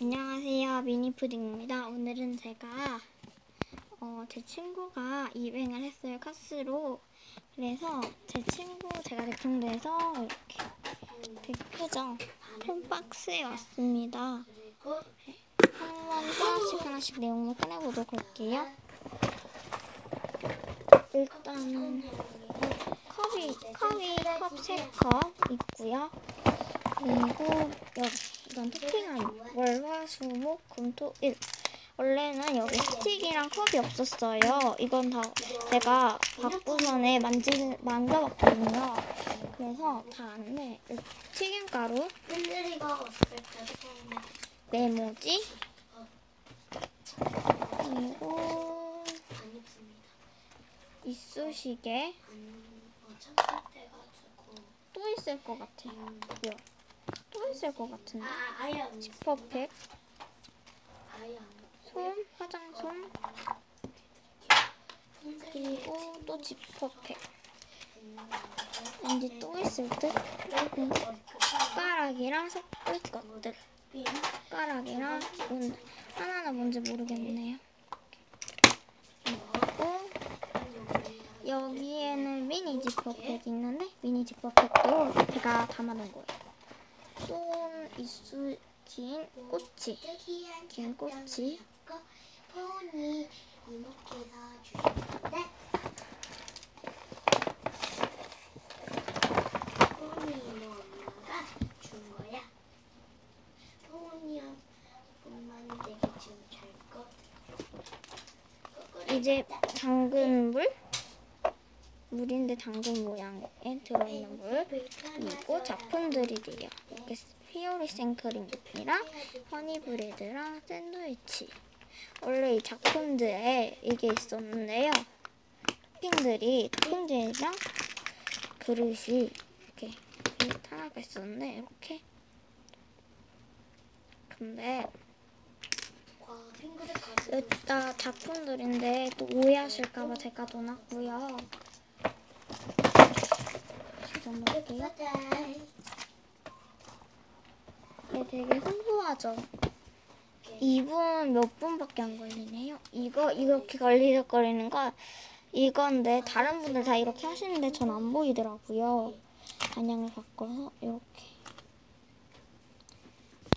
안녕하세요. 미니푸딩입니다. 오늘은 제가 어, 제 친구가 입행을 했어요. 카스로. 그래서 제 친구 제가 대통도에서 이렇게 되게 크죠? 큰 박스에 왔습니다. 한번 하나씩 하나씩 내용을 꺼내보도록 할게요. 일단 컵이 컵이 컵세컵 있고요. 그리고 여기 토핑은 월화 수목 금 토 일 원래는 여기 스틱이랑 컵이 없었어요. 이건 다 제가 바꾸전에 만지 만져봤거든요. 그래서 다 안돼 튀김가루, 메모지, 그리고. 이쑤시개 또 있을 것 같아요. 또 있을 것 같은데. 아 아예 안 솜, 화장솜, 입. 그리고 또 지퍼팩. 왠지 또 있을 듯? 숟가락이랑 섞을 것들. 숟가락이랑 뭔 하나는 뭔지 모르겠네요. 그리고 여기에는 미니 지퍼팩이 있는데 미니 지퍼팩도 제가 담아놓은 거예요. 또 이쑤 긴 꼬치, 긴 꼬치. 이제 당근 물 물인데 당근 모양에 들어있는 물 그리고 작품들이래요. 이렇게 피오리 생크림이랑 허니브레드랑 샌드위치. 원래 이 작품들에 이게 있었는데요. 토핑들이 토핑들이랑 그릇이 이렇게 하나가 있었는데 이렇게. 근데 여기다 작품들인데 또 오해하실까봐 제가 넣어놨고요. 넣어놓을게요. 짜잔. 얘 되게 소소하죠? 2분 몇 분밖에 안 걸리네요. 이거 이렇게 걸리적거리는 거 이건데 다른 분들 다 이렇게 하시는데 전 안 보이더라고요. 방향을 바꿔서 이렇게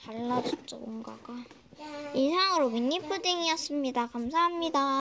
달라졌죠 뭔가가. 짠. 이상으로 미니 푸딩이었습니다. 감사합니다.